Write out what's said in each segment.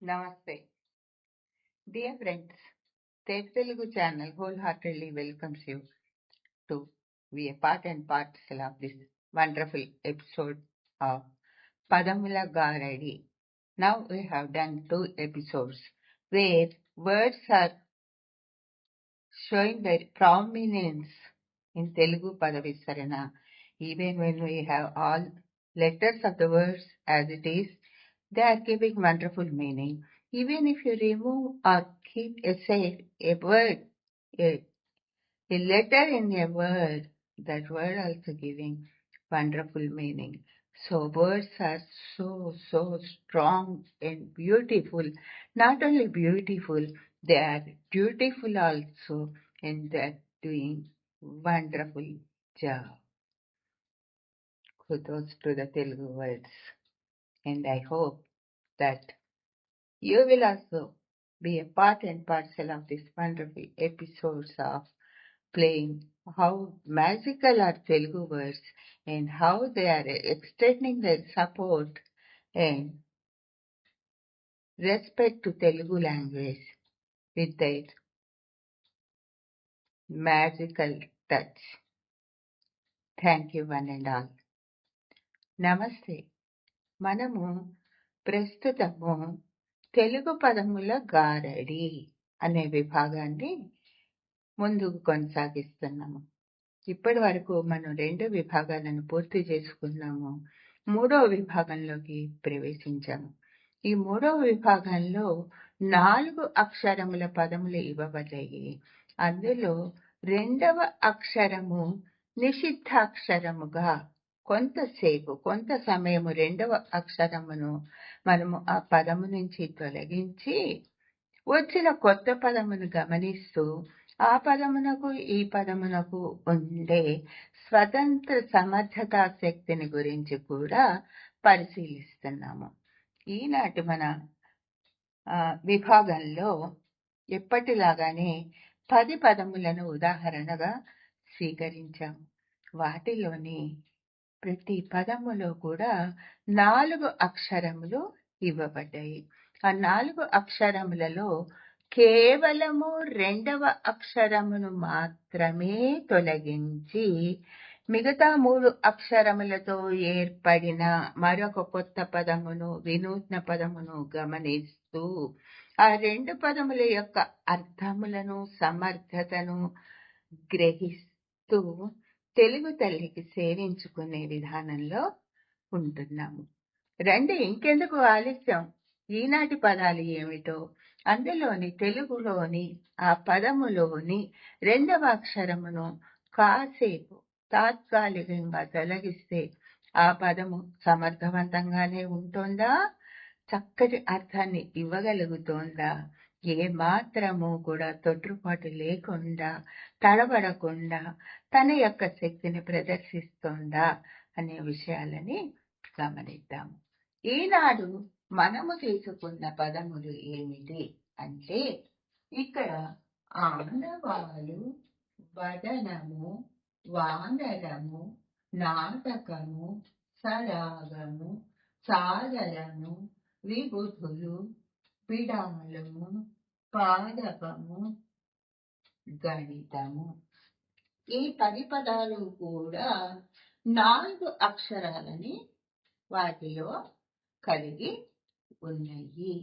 Namaste. Dear friends, Tech Telugu channel wholeheartedly welcomes you to be a part and parcel of this wonderful episode of Padamula Garadi. Now we have done two episodes where words are showing their prominence in Telugu Padavisarana. Even when we have all letters of the words as it is, they are giving wonderful meaning. Even if you remove or keep aside a word, a, a letter in a word, that word also giving wonderful meaning. So words are so, so strong and beautiful. Not only beautiful, they are beautiful also and they are doing wonderful job. Kudos to the Telugu words and I hope that you will also be a part and parcel of these wonderful episodes of playing how magical are Telugu words and how they are extending their support and respect to Telugu language with their magical touch. Thank you one and all. Namaste. మనము ప్రస్తుతము తెలుగు పదముల గారడి అనే విభాగాన్ని ముందుకు కొనసాగిస్తున్నాము. ఇప్పటి వరకు మనం రెండు విభాగాలను పూర్తి చేసుకున్నాము. మూడవ విభాగంలోకి ప్రవేశించాము. ఈ మూడవ విభాగంలో నాలుగు అక్షరముల పదములు ఇవ్వబడ్డాయి. అందులో రెండవ అక్షరము నిషిద్ధాక్షరముగా కొంతసేపు కొంత సమయము రెండవ అక్షరమును మనము ఆ పదము నుంచి తొలగించి వచ్చిన కొత్త పదమును గమనిస్తూ ఆ పదమునకు ఈ పదమునకు ఉండే స్వతంత్ర సమర్థతా శక్తిని గురించి కూడా పరిశీలిస్తున్నాము. ఈనాటి మన విభాగంలో ఎప్పటిలాగానే పది పదములను ఉదాహరణగా స్వీకరించాము. వాటిలోని ప్రతి పదములో కూడా నాలుగు అక్షరములు ఇవ్వబడ్డాయి. ఆ నాలుగు అక్షరములలో కేవలము రెండవ అక్షరమును మాత్రమే తొలగించి మిగతా మూడు అక్షరములతో ఏర్పడిన మరొక కొత్త పదమును వినూత్న పదమును గమనిస్తూ ఆ రెండు పదముల యొక్క అర్థములను సమర్థతను గ్రహిస్తూ తెలుగు తల్లికి సేవించుకునే విధానంలో ఉంటున్నాము. రండి ఇంకెందుకు ఆలస్యం? ఈనాటి పదాలు ఏమిటో? అందులోని తెలుగులోని ఆ పదములోని రెండవ అక్షరమును కాసేపు తాత్కాలికంగా తొలగిస్తే ఆ పదము సమర్థవంతంగానే ఉంటుందా? చక్కటి అర్థాన్ని ఇవ్వగలుగుతోందా? ఏ మాత్రము కూడా తొట్టుపాటు లేకుండా తడబడకుండా తన యొక్క శక్తిని ప్రదర్శిస్తోందా అనే విషయాలని గమనిద్దాము. ఈనాడు మనము తీసుకున్న పదములు ఏమిటి అంటే ఇక్కడ ఆనవాలు వదనము వానరము నాటకము సరాగము సాగరము విబుధులు బిడాలము పాదపము గణితము ఈ పది పదాలు కూడా నాలుగు అక్షరాలని వాటిలో కలిగి ఉన్నాయి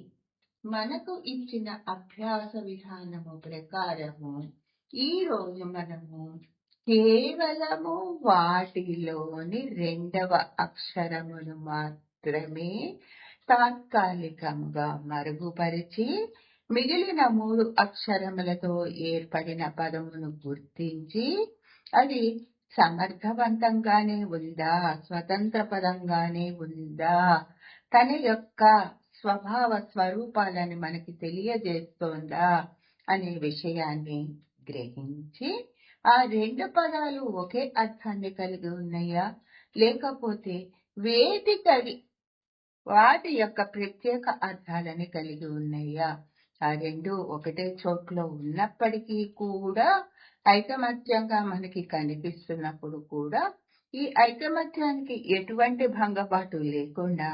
మనకు ఇచ్చిన అభ్యాస విధానము ప్రకారము ఈ రోజు మనము కేవలము వాటిలోని రెండవ అక్షరమును మాత్రమే తాత్కాలికంగా మరుగుపరిచి మిగిలిన మూడు అక్షరములతో ఏర్పడిన పదమును గుర్తించి అది సమర్థవంతంగానే ఉందా? స్వతంత్ర పదంగానే ఉందా? తన యొక్క స్వభావ స్వరూపాలని మనకి తెలియజేస్తోందా? అనే విషయాన్ని గ్రహించి ఆ రెండు పదాలు ఒకే అర్థాన్ని కలిగి ఉన్నాయా? లేకపోతే వేదికవి వాటి యొక్క ప్రత్యేక అర్థాలని కలిగి ఉన్నాయా ఆ రెండు ఒకటే చోట్లో ఉన్నప్పటికీ కూడా ఐకమత్యంగా మనకి కనిపిస్తున్నప్పుడు కూడా ఈ ఐకమత్యానికి ఎటువంటి భంగపాటు లేకుండా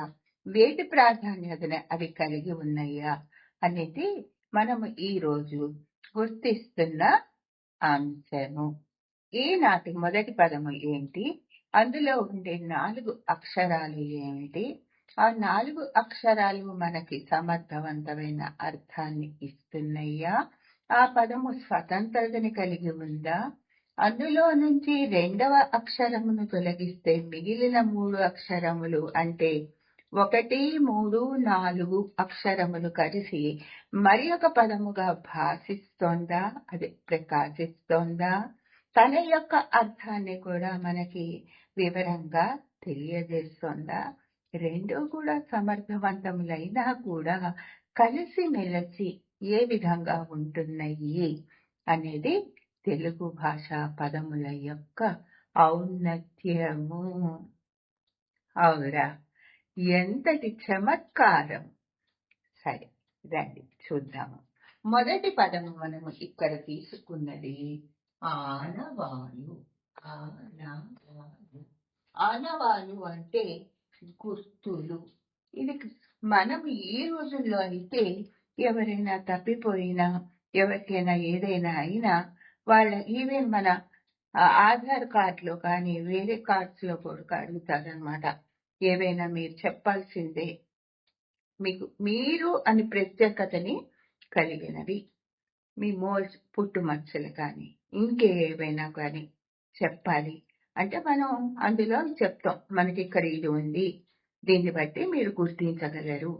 వేటి ప్రాధాన్యతను అవి కలిగి ఉన్నాయా అనేది మనము ఈ రోజు గుర్తిస్తున్న అంశము. ఈనాటి మొదటి పదము ఏంటి? అందులో ఉండే నాలుగు అక్షరాలు ఏమిటి? ఆ నాలుగు అక్షరాలు మనకి సమర్థవంతమైన అర్థాన్ని ఇస్తున్నాయా? ఆ పదము స్వతంత్రతని కలిగి ఉందా? అందులో నుంచి రెండవ అక్షరమును తొలగిస్తే మిగిలిన మూడు అక్షరములు అంటే ఒకటి మూడు నాలుగు అక్షరములు కలిసి మరి ఒక పదముగా భాషిస్తోందా? అది ప్రకాశిస్తోందా? తన యొక్క అర్థాన్ని కూడా మనకి వివరంగా తెలియజేస్తోందా? రెండు కూడా సమర్థవంతములైనా కూడా కలిసి మెలిసి ఏ విధంగా ఉంటున్నాయి అనేది తెలుగు భాష పదముల యొక్క ఔన్నత్యము. అవురా ఎంతటి చమత్కారం? సరే రండి చూద్దాము. మొదటి పదము మనము ఇక్కడ తీసుకున్నది ఆనవాలు ఆనవాలు. ఆనవాలు అంటే గుర్తులు ఇది మనం ఈ రోజుల్లో అయితే ఎవరైనా తప్పిపోయినా ఎవరికైనా ఏదైనా అయినా వాళ్ళ ఈవెన్ మన ఆధార్ కార్డులో కానీ వేరే కార్డ్స్లో కూడా అడుగుతారనమాట ఏవైనా మీరు చెప్పాల్సిందే. మీకు మీరు అని ప్రత్యేకతని కలిగినవి. మీ మోల్స్ పుట్టుమచ్చలు కానీ ఇంకేవైనా కానీ చెప్పాలి. అంటే మనం అందులో చెప్తాం మనకి ఇక్కడ ఇది ఉంది. దీన్ని బట్టి మీరు గుర్తించగలరు.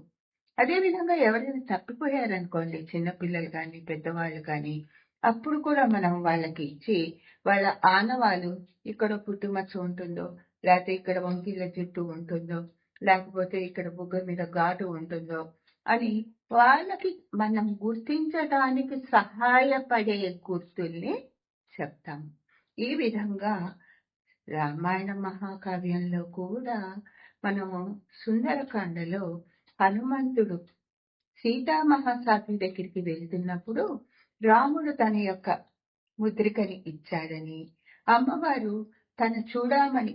అదేవిధంగా ఎవరైనా తప్పిపోయారనుకోండి చిన్నపిల్లలు కానీ పెద్దవాళ్ళు కానీ అప్పుడు కూడా మనం వాళ్ళకి ఇచ్చి వాళ్ళ ఆనవాలు ఇక్కడ పుట్టుమచ్చ ఉంటుందో లేకపోతే ఇక్కడ వంకీల జుట్టు ఉంటుందో లేకపోతే ఇక్కడ బుగ్గ మీద ఘాటు ఉంటుందో అని వాళ్ళకి మనం గుర్తించడానికి సహాయపడే గుర్తుల్ని చెప్తాం. ఈ విధంగా రామాయణ మహాకావ్యంలో కూడా మనము సుందరకాండలో హనుమంతుడు సీతామహాసాధ్వి దగ్గరికి వెళ్తున్నప్పుడు రాముడు తన యొక్క ముద్రికని ఇచ్చాడని అమ్మవారు తన చూడామని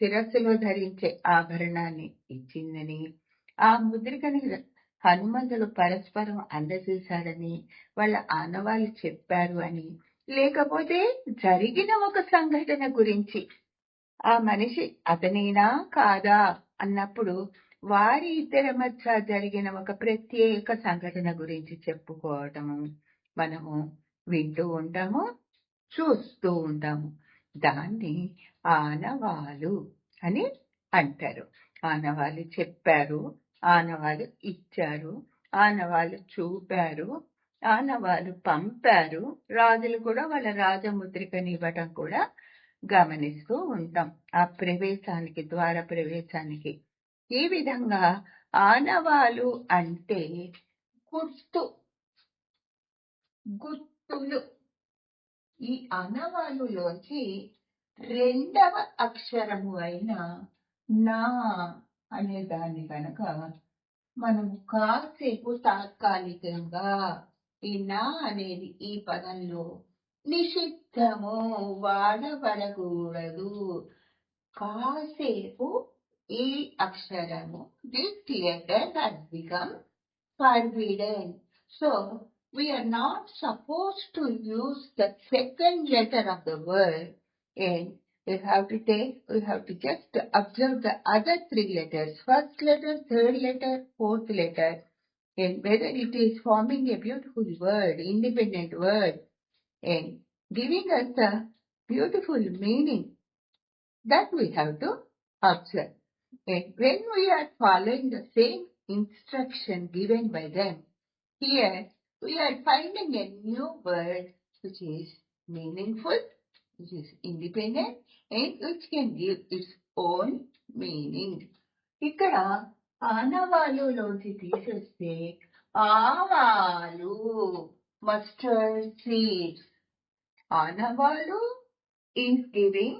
శిరస్సులో ధరించే ఆభరణాన్ని ఇచ్చిందని ఆ ముద్రికని హనుమంతుడు పరస్పరం అందజేశాడని వాళ్ళ ఆనవాళ్ళు చెప్పారు అని లేకపోతే జరిగిన ఒక సంఘటన గురించి. ఆ మనిషి అతనేనా? కాదా? అన్నప్పుడు వారి ఇద్దరి మధ్య జరిగిన ఒక ప్రత్యేక సంఘటన గురించి చెప్పుకోవటము. మనము వింటూ ఉంటాము చూస్తూ ఉంటాము. దాన్ని ఆనవాలు అని అంటారు. ఆనవాళ్ళు చెప్పారు ఆనవాళ్ళు ఇచ్చారు ఆనవాళ్ళు చూపారు. ఆనవాళ్ళు పంపారు. రాజులు కూడా వాళ్ళ రాజముద్రికని ఇవ్వటం కూడా గమనిస్తూ ఉంటాం. ఆ ప్రవేశానికి ద్వార ప్రవేశానికి. ఈ విధంగా ఆనవాలు అంటే గుర్తు గుర్తులు. ఈ అనవాలులోకి రెండవ అక్షరము అయిన నా అనే దాన్ని కనుక మనం కాసేపు తాత్కాలికంగా ఈ నా అనేది ఈ పదంలో నిషిద్ధము వాడబడకూడదు కాసేపు ఈ అక్షరము this letter has become forbidden. So we are not supposed to use the second letter of the word and we have to take, we have to just observe the other three letters, first letter, third letter, fourth letter, and whether it is forming a beautiful word, independent word, and giving us a beautiful meaning that we have to observe. And when we are following the same instruction given by them, here we are finding a new word which is meaningful, which is independent, and which can give its own meaning. ఇక్కడ ఆనవాలులోంచి తీసేస్తే ఆవాలు mustard seeds ఆనవాలు is giving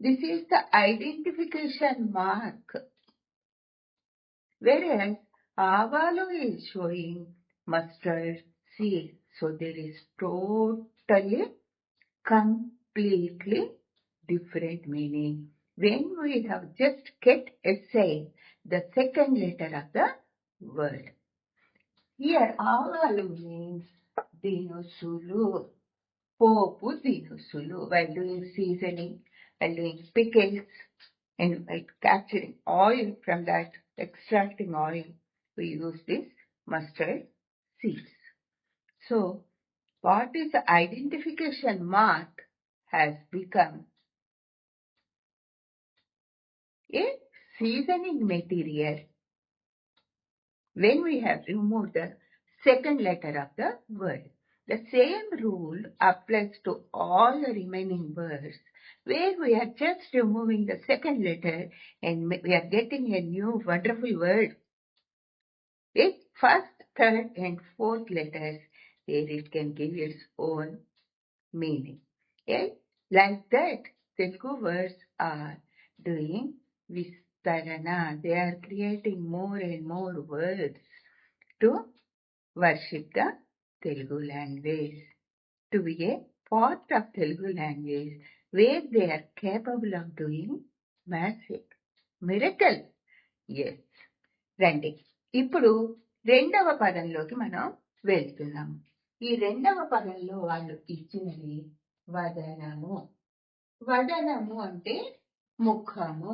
this is the identification mark whereas avalu is showing mustard seed so there is totally completely different meaning when we have just kept aside the second letter of the word. Here, avalu means dinusulu, popu dinusulu, while doing seasoning, while doing pickles, and while capturing oil from that, extracting oil, we use this mustard seeds. So, what is the identification mark has become a seasoning material when we have removed the second letter of the word. The same rule applies to all the remaining words where we are just removing the second letter and we are getting a new wonderful word with first, third and fourth letters where it can give its own meaning. Okay? Like that, Telugu words are doing Vistarana. They are creating more and more words to worship the Telugu language, to be a part of Telugu language where they are capable of doing magic, miracle. Yes. రండి ఇప్పుడు రెండవ పదంలోకి మనం వెళ్తున్నాం ఈ రెండవ పదంలో వాళ్ళు ఇచ్చినది వదనము వదనము అంటే ముఖము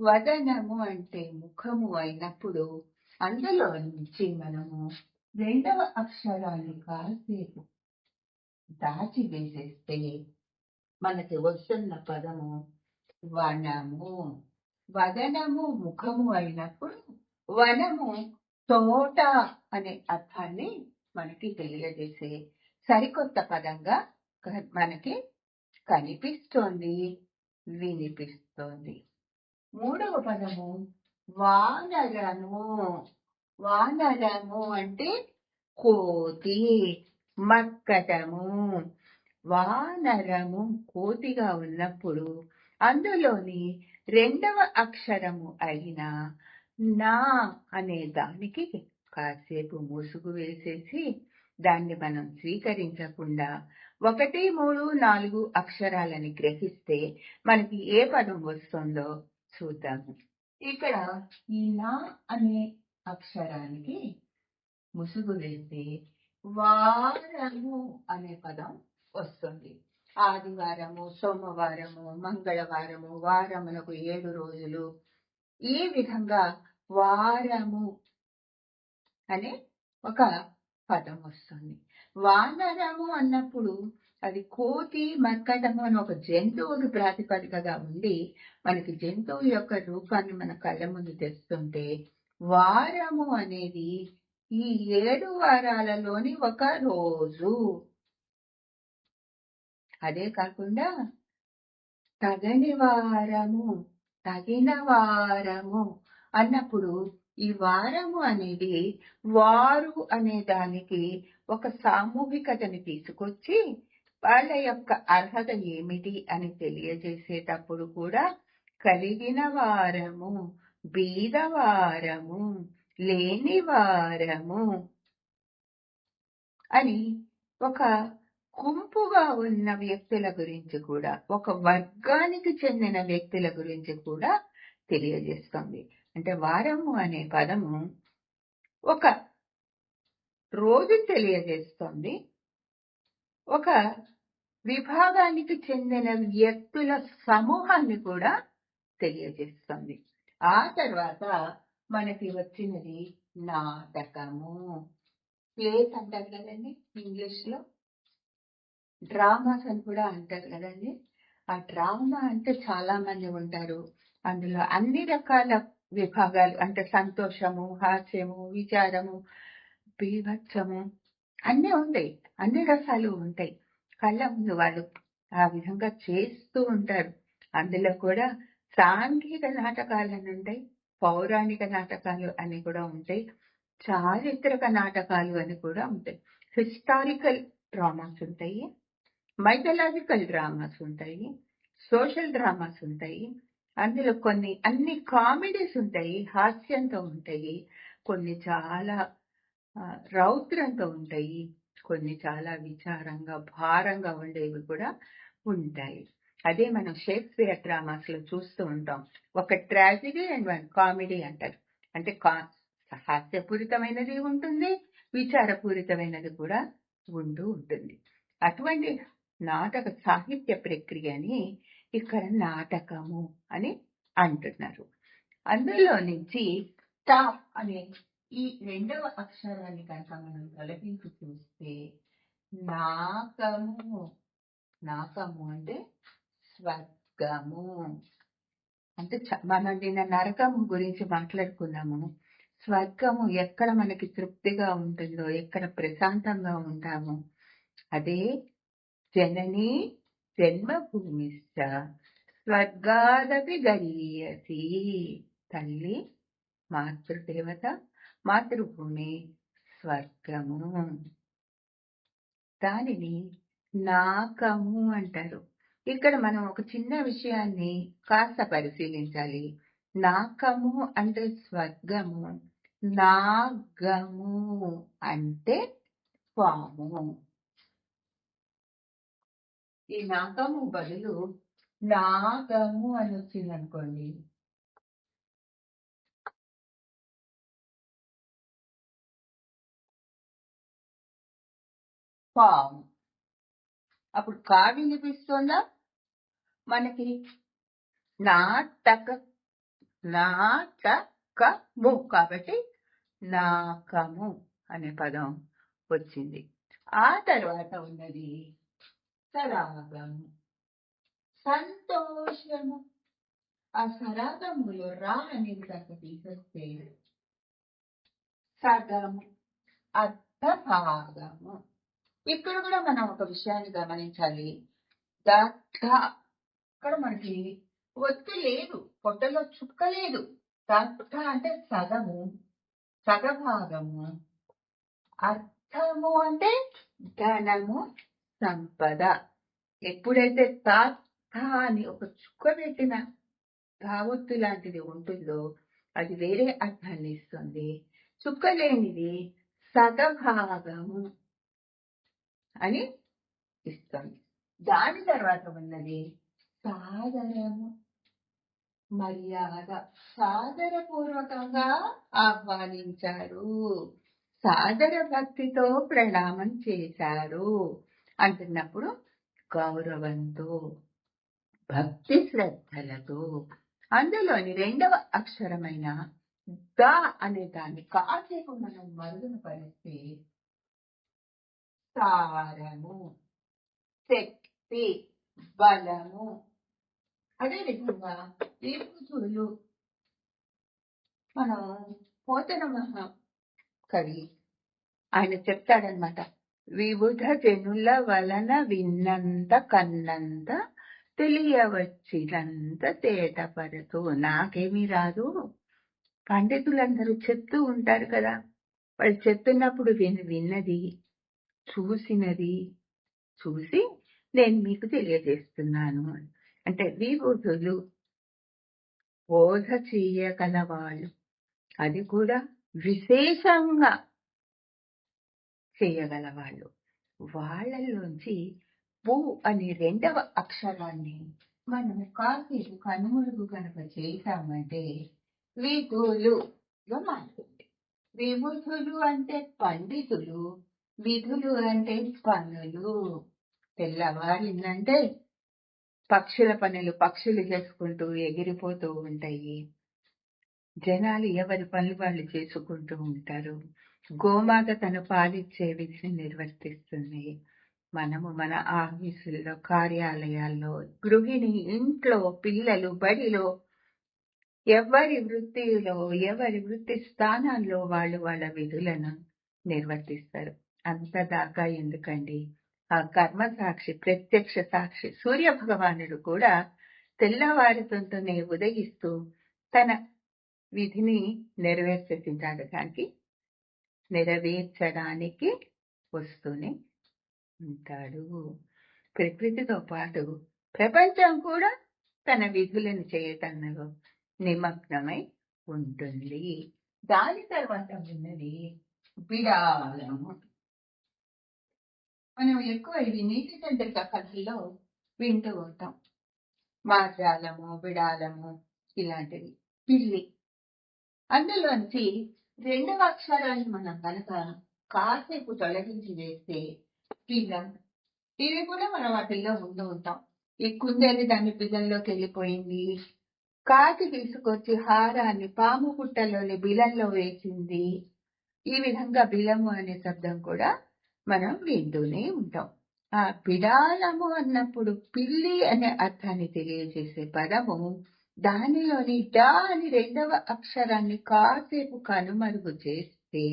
వదనము అంటే ముఖము అయినప్పుడు అందులో నుంచి మనము రెండవ అక్షరాన్ని కాసేపు దాచి వేసేస్తే మనకి వస్తున్న పదము వనము. వదనము ముఖము అయినప్పుడు వనము తోట అనే అర్థాన్ని మనకి తెలియజేసే సరికొత్త పదంగా మనకి కనిపిస్తోంది వినిపిస్తోంది. మూడవ పదము వానరము. వానరము అంటే కోతి మక్కటము. వానరము కోతిగా ఉన్నప్పుడు అందులోని రెండవ అక్షరము అయిన నా అనే దానికి కాసేపు ముసుగు వేసేసి దాన్ని మనం స్వీకరించకుండా ఒకటి మూడు నాలుగు అక్షరాలని గ్రహిస్తే మనకి ఏ పదం వస్తుందో చూద్దాము. ఇక్కడ ఈ నా అనే అక్షరానికి ముసుగు వేస్తే వారము అనే పదం వస్తుంది. ఆదివారము సోమవారము మంగళవారము వారమునకు ఏడు రోజులు. ఈ విధంగా వారము అనే ఒక పదం వస్తుంది. వానరము అన్నప్పుడు అది కోతి మర్కటము అని ఒక జంతువుకి ప్రాతిపదికగా ఉండి మనకి జంతువు యొక్క రూపాన్ని మన కళ్ళ ముందు తెస్తుంటే వారము అనేది ఈ ఏడు వారాలలోని ఒక రోజు. అదే కాకుండా తగని వారము తగిన వారము అన్నప్పుడు ఈ వారము అనేది వారు అనే దానికి ఒక సామూహికతని తీసుకొచ్చి వాళ్ళ యొక్క అర్హత ఏమిటి అని తెలియజేసేటప్పుడు కూడా కలిగిన వారము బీదవారము లేని వారము అని ఒక గుంపుగా ఉన్న వ్యక్తుల గురించి కూడా ఒక వర్గానికి చెందిన వ్యక్తుల గురించి కూడా తెలియజేస్తుంది. అంటే వారము అనే పదము ఒక రోజు తెలియజేస్తుంది. ఒక విభాగానికి చెందిన వ్యక్తుల సమూహాన్ని కూడా తెలియజేస్తుంది. ఆ తర్వాత మనకి వచ్చినది నాటకము. ప్లేస్ అంటారు కదండి ఇంగ్లీష్లో. డ్రామాస్ అని కూడా అంటారు కదండి. ఆ డ్రామా అంటే చాలా మంది ఉంటారు. అందులో అన్ని రకాల విభాగాలు అంటే సంతోషము హాస్యము విచారము బీభత్సము అన్నీ ఉంటాయి. అన్ని రకాలు ఉంటాయి. కళ్ళ ముందు వాళ్ళు ఆ విధంగా చేస్తూ ఉంటారు. అందులో కూడా సాంఘిక నాటకాలు అని ఉంటాయి పౌరాణిక నాటకాలు అని కూడా ఉంటాయి చారిత్రక నాటకాలు అని కూడా ఉంటాయి. హిస్టారికల్ డ్రామాస్ ఉంటాయి మైథలాజికల్ డ్రామాస్ ఉంటాయి సోషల్ డ్రామాస్ ఉంటాయి. అందులో కొన్ని అన్ని కామెడీస్ ఉంటాయి హాస్యంతో ఉంటాయి కొన్ని చాలా రౌద్రంతో ఉంటాయి. కొన్ని చాలా విచారంగా భారంగా ఉండేవి కూడా ఉంటాయి. అదే మనం షేక్స్పియర్ డ్రామాస్లో చూస్తూ ఉంటాం. ఒక ట్రాజిడీ అండ్ వన్ కామెడీ అంటారు. అంటే కా హాస్యపూరితమైనది ఉంటుంది విచారపూరితమైనది కూడా ఉంటూ ఉంటుంది. అటువంటి నాటక సాహిత్య ప్రక్రియని ఇక్కడ నాటకము అని అంటున్నారు. అందులో నుంచి టాప్ అనే ఈ రెండవ అక్షరాన్ని కనుక మనం తొలగించి చూస్తే నాకము నాకము అంటే స్వర్గము. అంటే చ- మనం నిన్న నరకము గురించి మాట్లాడుకున్నాము. స్వర్గము ఎక్కడ మనకి తృప్తిగా ఉంటుందో ఎక్కడ ప్రశాంతంగా ఉంటామో అదే జనని జన్మభూమిశ్చ స్వర్గాదపి గరీయసి. తల్లి మాతృదేవత మాతృభూమి స్వర్గము. దానిని నాకము అంటారు. ఇక్కడ మనం ఒక చిన్న విషయాన్ని కాస్త పరిశీలించాలి. నాకము అంటే స్వర్గము. నాగము అంటే పాము. ఈ నాగము బదులు నాగము అని వచ్చింది అనుకోండి పాము. అప్పుడు కా వినిపిస్తుందా? మనకి నాటక నాటకము. కాబట్టి నాకము అనే పదం వచ్చింది. ఆ తర్వాత ఉన్నది సరాగము. సంతోషము. ఆ సరాగములో రా అనేది కనుక తీసేస్తే సగము అర్థభాగము ఇక్కడ కూడా మనం ఒక విషయాన్ని గమనించాలి. దత్త ఇక్కడ మనకి ఒత్తి లేదు. పొట్టలో చుక్క లేదు దత్త అంటే సగము సగభాగము. అర్థము అంటే ధనము సంపద. ఎప్పుడైతే తాత అని ఒక చుక్క పెట్టిన భావొత్తు లాంటిది ఉంటుందో అది వేరే అర్థాన్ని ఇస్తుంది. చుక్క లేనిది సగభాగము. అని ఇస్తుంది దాని తర్వాత ఉన్నది సాదరము. మర్యాద. సాదరపూర్వకంగా ఆహ్వానించారు. సాదర భక్తితో ప్రణామం చేశారు అంటున్నప్పుడు గౌరవంతో భక్తి శ్రద్ధలతో. అందులోని రెండవ అక్షరమైన ద అనే దాన్ని కాసేపు మనం మరుగున పరిస్తే సారము శక్తి బలము. అదే విధంగా మనం పోతన కవి ఆయన చెప్తాడనమాట వివిధ జనుల వలన విన్నంత కన్నంత తెలియవచ్చినంత తేటపరచు నాకేమీ రాదు. పండితులందరూ చెప్తూ ఉంటారు కదా వాళ్ళు చెప్తున్నప్పుడు విన్ విన్నది. చూసినది చూసి నేను మీకు తెలియజేస్తున్నాను అంటే విభూతులు బోధ చేయగలవాళ్ళు. అది కూడా విశేషంగా చేయగలవాళ్ళు. వాళ్ళలోంచి పు అనే రెండవ అక్షరాన్ని మనం కాసేపు కనుమరుగు కనుక చేశామంటే విధులుగా మారుతుంది విభూతులు అంటే పండితులు. విధులు అంటే పనులు తెల్లవారిందంటే పక్షుల పనులు పక్షులు చేసుకుంటూ ఎగిరిపోతూ ఉంటాయి. జనాలు ఎవరి పనులు వాళ్ళు చేసుకుంటూ ఉంటారు. గోమాత తన పాలిచ్చే విధిని నిర్వర్తిస్తుంది. మనము మన ఆఫీసుల్లో కార్యాలయాల్లో గృహిణి ఇంట్లో పిల్లలు బడిలో ఎవరి వృత్తిలో ఎవరి వృత్తి స్థానాల్లో వాళ్ళు వాళ్ళ విధులను నిర్వర్తిస్తారు. అంత దాకా ఎందుకండి? ఆ కర్మ సాక్షి ప్రత్యక్ష సాక్షి సూర్య భగవానుడు కూడా తెల్లవారుతుంటూనే ఉదయిస్తూ తన విధిని నెరవేర్చడానికి నెరవేర్చడానికి వస్తూనే ఉంటాడు. ప్రకృతితో పాటు ప్రపంచం కూడా తన విధులను చేయటంలో నిమగ్నమై ఉంటుంది. దాని తర్వాత ఉన్నది విడాలము. మనం ఎక్కువ ఇవి నీటి చంద్రిక కథల్లో వింటూ ఉంటాం. మార్జాలము బిడాలము ఇలాంటివి. పిల్లి. అందులోంచి రెండవ అక్షరాన్ని మనం కనుక కాసేపు తొలగించి వేస్తే పిల్లం ఇవి కూడా మనం వాటిల్లో ముందు ఉంటాం. ఈ కుందేలు దాని పిల్లల్లోకి వెళ్ళిపోయింది కాకి తీసుకొచ్చి హారాన్ని పాము పుట్టలోని బిలంలో వేసింది. ఈ విధంగా బిలము అనే శబ్దం కూడా మనం వింటూనే ఉంటాం. ఆ బిడాలము అన్నప్పుడు పిల్లి అనే అర్థాన్ని తెలియజేసే పదము దానిలోని డా అని రెండవ అక్షరాన్ని కాసేపు కనుమరుగు చేస్తే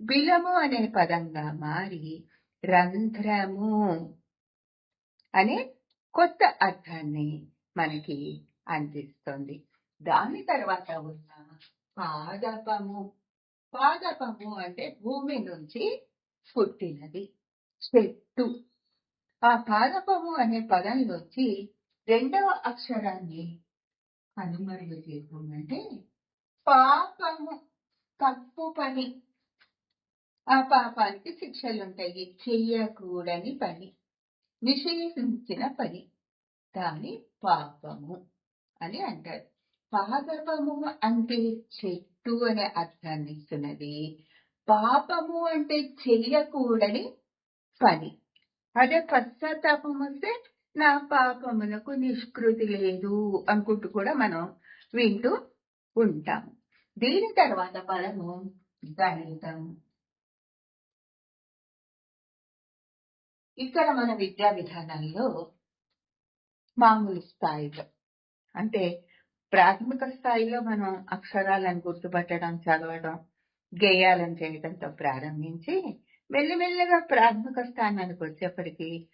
బిలము అనే పదంగా మారి రంధ్రము అనే కొత్త అర్థాన్ని మనకి అందిస్తుంది. దాని తర్వాత ఉన్న పాదపము. పాదపము అంటే భూమి నుంచి పుట్టినది. చెట్టు. ఆ పాదపము అనే పదంలోంచి రెండవ అక్షరాన్ని కనుమరుగు చేసుకుందంటే పాపము తప్పు పని. ఆ పాపానికి శిక్షలుంటాయి చెయ్యకూడని పని నిషేధించిన పని. దాని పాపము అని అంటారు. పాదపము అంటే చెట్టు అనే అర్థాన్ని ఇస్తున్నది. పాపము అంటే చెయ్యకూడని పని. అదే పశ్చాత్తాపం వస్తే నా పాపమునకు నిష్కృతి లేదు అనుకుంటూ కూడా మనం వింటూ ఉంటాం. దీని తర్వాత పదము గణితం. ఇక్కడ మన విద్యా విధానంలో మామూలు స్థాయిలో అంటే ప్రాథమిక స్థాయిలో మనం అక్షరాలను గుర్తుపట్టడం చదవడం గేయాలను చేయడంతో ప్రారంభించి మెల్లిమెల్లిగా ప్రాథమిక స్థానానికి వచ్చేప్పటికి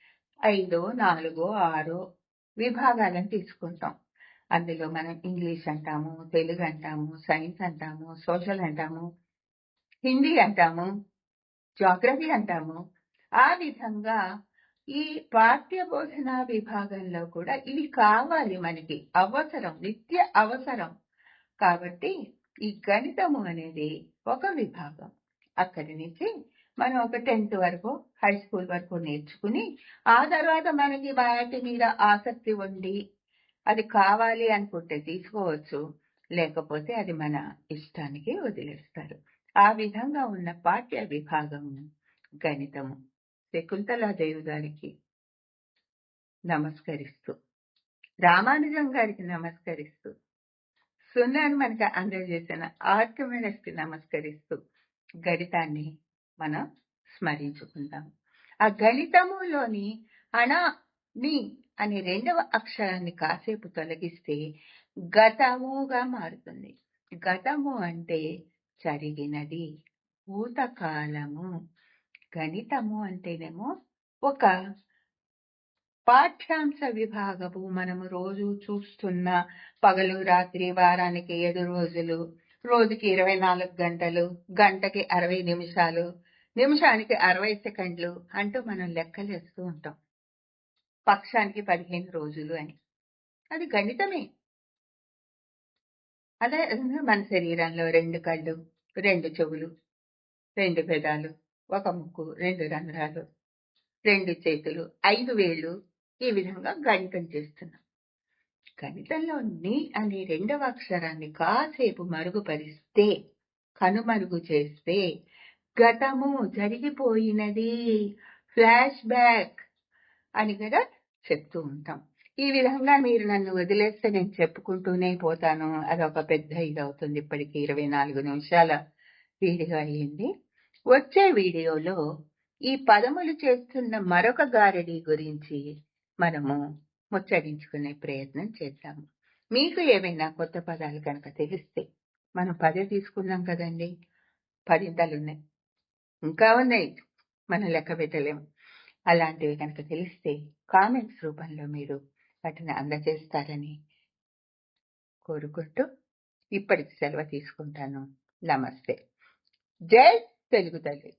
ఐదో నాలుగో ఆరో విభాగాలను తీసుకుంటాం. అందులో మనం ఇంగ్లీష్ అంటాము తెలుగు అంటాము సైన్స్ అంటాము సోషల్ అంటాము హిందీ అంటాము జాగ్రఫీ అంటాము. ఆ విధంగా ఈ పాఠ్య బోధన విభాగంలో కూడా ఇవి కావాలి మనకి. అవసరం నిత్య అవసరం. కాబట్టి ఈ గణితము అనేది ఒక విభాగం. అక్కడి నుంచి మనం ఒక టెన్త్ వరకు హై స్కూల్ వరకు నేర్చుకుని ఆ తర్వాత మనకి వాటి మీద ఆసక్తి ఉండి అది కావాలి అనుకుంటే తీసుకోవచ్చు. లేకపోతే అది మన ఇష్టానికి వదిలేస్తారు. ఆ విధంగా ఉన్న పాఠ్య విభాగము గణితము. శకుంతలాదేవి గారికి నమస్కరిస్తూ రామానుజం గారికి నమస్కరిస్తూ. సున్నాను మనకు అందజేసిన ఆర్కిమెడస్ నమస్కరిస్తూ గణితాన్ని మనం స్మరించుకుందాం. ఆ గణితములోని అణ ని అనే రెండవ అక్షరాన్ని కాసేపు తొలగిస్తే గతముగా మారుతుంది. గతము అంటే జరిగినది భూతకాలము. గణితము అంటేనేమో ఒక పాఠ్యాంశ విభాగము మనము రోజు చూస్తున్న పగలు రాత్రి వారానికి ఏడు రోజులు రోజుకి ఇరవై నాలుగు గంటలు గంటకి అరవై నిమిషాలు నిమిషానికి అరవై సెకండ్లు అంటూ మనం లెక్కలేస్తూ ఉంటాం. పక్షానికి పదిహేను రోజులు అని. అది గణితమే. అదే మన శరీరంలో రెండు కళ్ళు రెండు చెవులు రెండు పెదాలు ఒక ముక్కు రెండు రంధ్రాలు రెండు చేతులు ఐదు వేళ్ళు ఈ విధంగా గణితం చేస్తున్నాం. గణితంలో ని అనే రెండవ అక్షరాన్ని కాసేపు మరుగుపరిస్తే కనుమరుగు చేస్తే గతము జరిగిపోయినది ఫ్లాష్ బ్యాక్ అని కదా చెప్తూ ఉంటాం. ఈ విధంగా మీరు నన్ను వదిలేస్తే నేను చెప్పుకుంటూనే పోతాను. అదొక పెద్ద ఇది అవుతుంది ఇప్పటికి ఇరవై నాలుగు నిమిషాల వీడియో అయ్యింది. వచ్చే వీడియోలో ఈ పదములు చేస్తున్న మరొక గారడీ గురించి మనము ముచ్చరించుకునే ప్రయత్నం చేద్దాము. మీకు ఏమైనా కొత్త పదాలు కనుక తెలిస్తే మనం పదే తీసుకున్నాం కదండి. పదింతలు ఉన్నాయి ఇంకా ఉన్నాయి. మనం లెక్క పెట్టలేము. అలాంటివి కనుక తెలిస్తే కామెంట్స్ రూపంలో మీరు వాటిని అందజేస్తారని కోరుకుంటూ ఇప్పటికి సెలవు తీసుకుంటాను. నమస్తే. జై తెలుగు తల్లి.